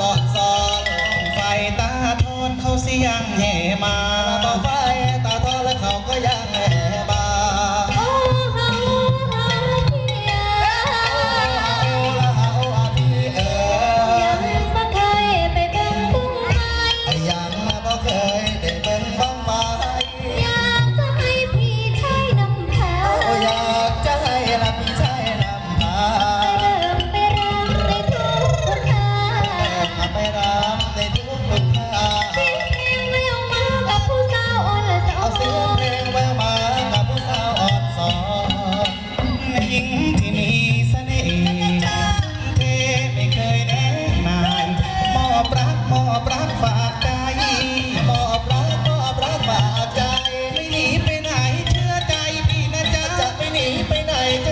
บอดซองไฟตาทอนเขาเสียงแห่มา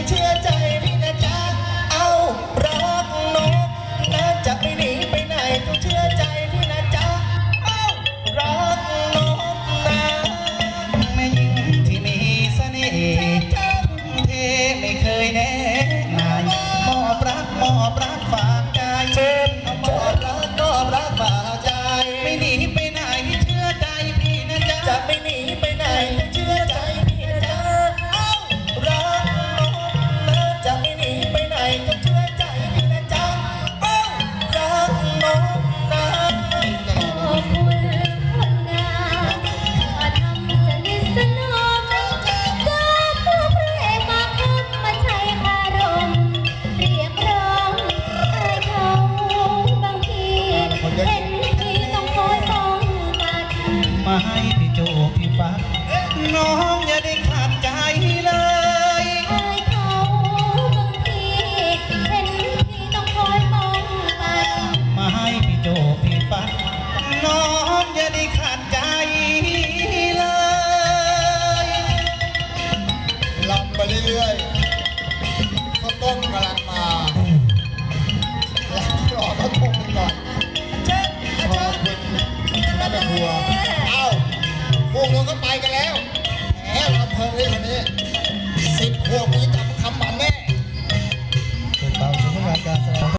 เชื่อใจ เห็นพี่ต้องคอยป้องกัมาให้พี่โจพี่ฟ้าน้องอย่าได้ขาดใจเลยเอเขาบางทีเห็นพี่ต้องคอยป้องกัมาให้พี่โจพี่ฟ้าน้องอย่าได้ขาดใจเลยลำไปเรื่อยๆขาต้มกำลัง